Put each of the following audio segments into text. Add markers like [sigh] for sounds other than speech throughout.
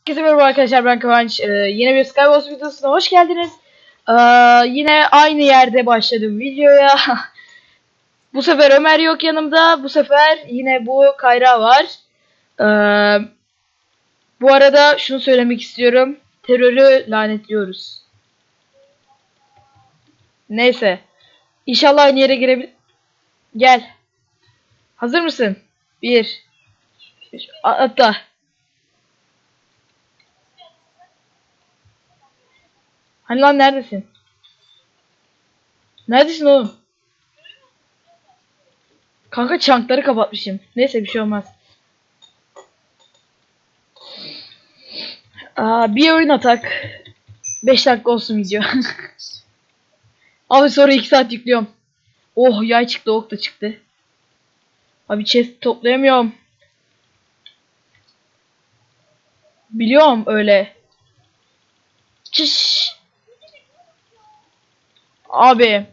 Herkese merhaba arkadaşlar ben Kıvanç. Ee, yine bir Skywars videosuna hoş geldiniz. Ee, yine aynı yerde başladım videoya. [laughs] bu sefer Ömer yok yanımda. Bu sefer yine bu Kayra var. Ee, bu arada şunu söylemek istiyorum. Terörü lanetliyoruz. Neyse. İnşallah aynı yere girebil... Gel. Hazır mısın? Bir. üç, Atla. Hani lan neredesin? Neredesin oğlum? Kanka çankları kapatmışım. Neyse bir şey olmaz. Aa, bir oyun atak. 5 dakika olsun video. [laughs] Abi sonra 2 saat yüklüyorum. Oh yay çıktı ok da çıktı. Abi chest toplayamıyorum. Biliyorum öyle. Çiş. Abi.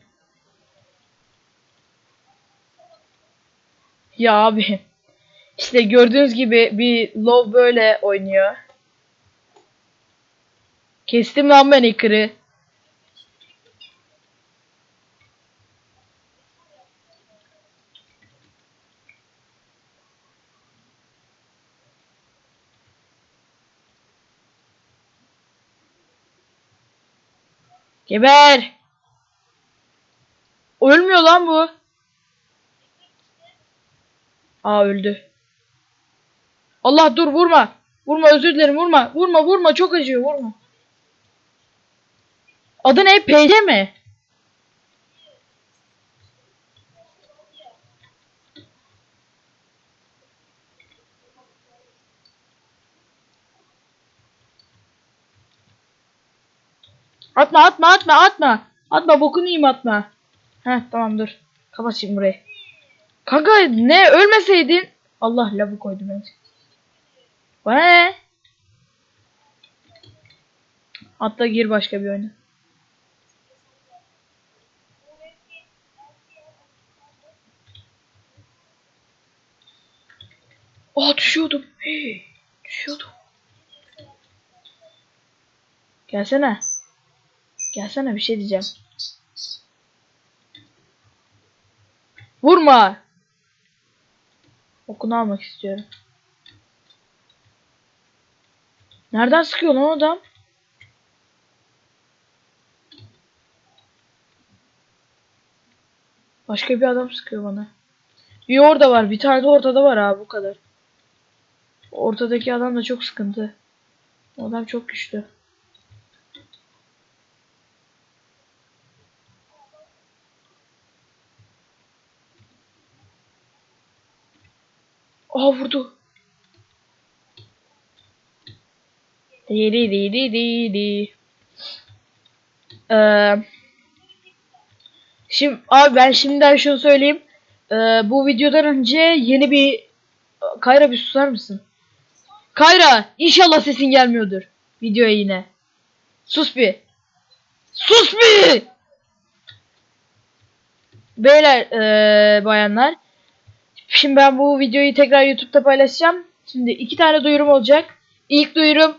Ya abi. İşte gördüğünüz gibi bir low böyle oynuyor. Kestim lan ben Hacker'ı. Geber. Ölmüyor lan bu. Aa öldü. Allah dur vurma. Vurma özür dilerim vurma. Vurma vurma çok acıyor vurma. Adı ne? PC mi? Atma atma atma atma. Atma bokunu yiyeyim atma. Heh tamam dur. Kapat burayı. Kanka ne ölmeseydin. Allah lavı koydum ben. Bana ne? Atla gir başka bir oyuna. Aa düşüyordum. Hey, düşüyordum. Gelsene. Gelsene bir şey diyeceğim. Vurma. Okunu almak istiyorum. Nereden sıkıyor lan adam? Başka bir adam sıkıyor bana. Bir orada var. Bir tane de ortada var abi bu kadar. Ortadaki adam da çok sıkıntı. Adam çok güçlü. Aa vurdu. Di di di di di di. Ee, şimdi abi ben şimdiden şunu söyleyeyim. Ee, bu videodan önce yeni bir Kayra bir susar mısın? Kayra inşallah sesin gelmiyordur videoya yine. Sus bir. Sus bir. Beyler ee, bayanlar. Şimdi ben bu videoyu tekrar YouTube'da paylaşacağım. Şimdi iki tane duyurum olacak. İlk duyurum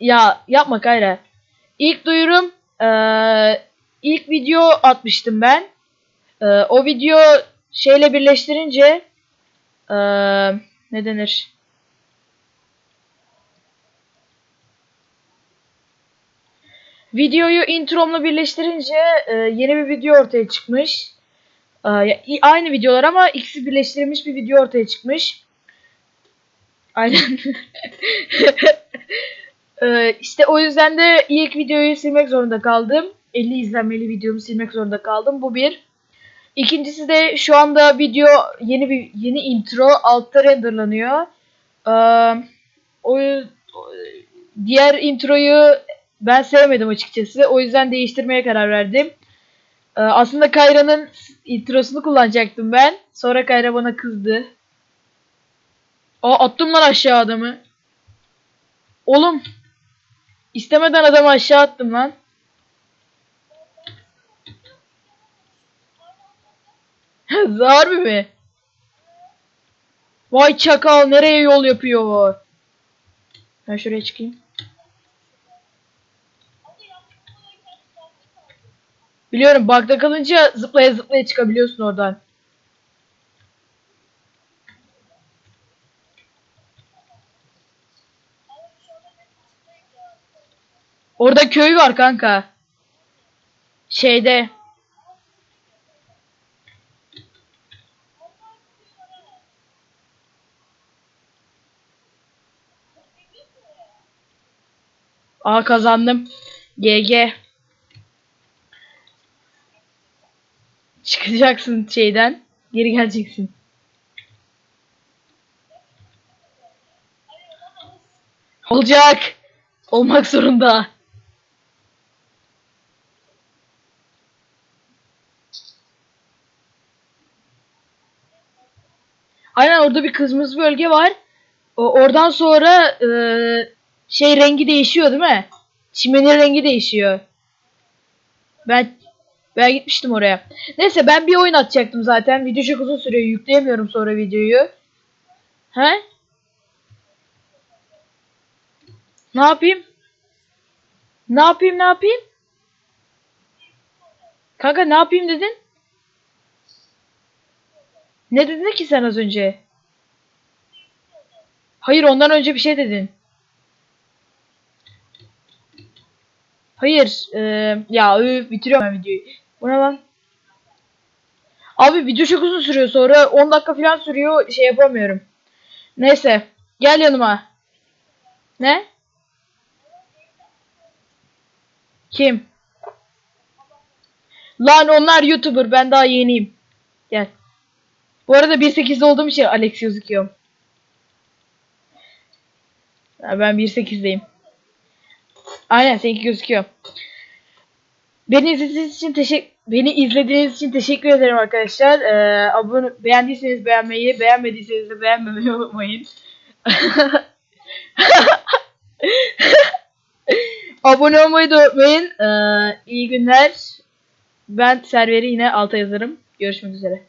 ya yapma Kayra. İlk duyurum eee, ilk video atmıştım ben. Eee, o video şeyle birleştirince eee, ne denir? Videoyu intromla birleştirince eee, yeni bir video ortaya çıkmış. Aynı videolar ama ikisi birleştirilmiş bir video ortaya çıkmış. Aynen. [laughs] Ee, işte o yüzden de ilk videoyu silmek zorunda kaldım. 50 izlenmeli videomu silmek zorunda kaldım. Bu bir. İkincisi de şu anda video yeni bir yeni intro altta renderlanıyor. Ee, o- diğer introyu ben sevmedim açıkçası. O yüzden değiştirmeye karar verdim. Ee, aslında Kayra'nın introsunu kullanacaktım ben. Sonra Kayra bana kızdı. Aa attım lan aşağı adamı. Oğlum. İstemeden adamı aşağı attım lan. [laughs] Harbi mi? Vay çakal nereye yol yapıyor? Ben şuraya çıkayım. Biliyorum bug'da kalınca zıplaya zıplaya çıkabiliyorsun oradan. Orada köy var kanka. Şeyde. Aa kazandım. GG. Çıkacaksın şeyden. Geri geleceksin. Olacak. Olmak zorunda. Aynen orada bir kırmızı bölge var. O, oradan sonra e, şey rengi değişiyor değil mi? Çimenin rengi değişiyor. Ben ben gitmiştim oraya. Neyse ben bir oyun atacaktım zaten. Video çok uzun sürüyor. Yükleyemiyorum sonra videoyu. He? Ne yapayım? Ne yapayım ne yapayım? Kanka ne yapayım dedin? Ne dedin ki sen az önce? Hayır ondan önce bir şey dedin. Hayır. eee, ya üf, bitiriyorum ben videoyu. Bu ne lan? Abi video çok uzun sürüyor sonra 10 dakika falan sürüyor şey yapamıyorum. Neyse. Gel yanıma. Ne? Kim? Lan onlar YouTuber ben daha yeniyim. Gel. Bu arada 1.8'de olduğum için Alex gözüküyorum. Ha, ben 1.8'deyim. Aynen seninki gözüküyor. Beni izlediğiniz için teşekkür beni izlediğiniz için teşekkür ederim arkadaşlar. Ee, abone beğendiyseniz beğenmeyi, beğenmediyseniz de beğenmemeyi unutmayın. [laughs] abone olmayı da unutmayın. Ee, iyi günler. Ben serveri yine alta yazarım. Görüşmek üzere.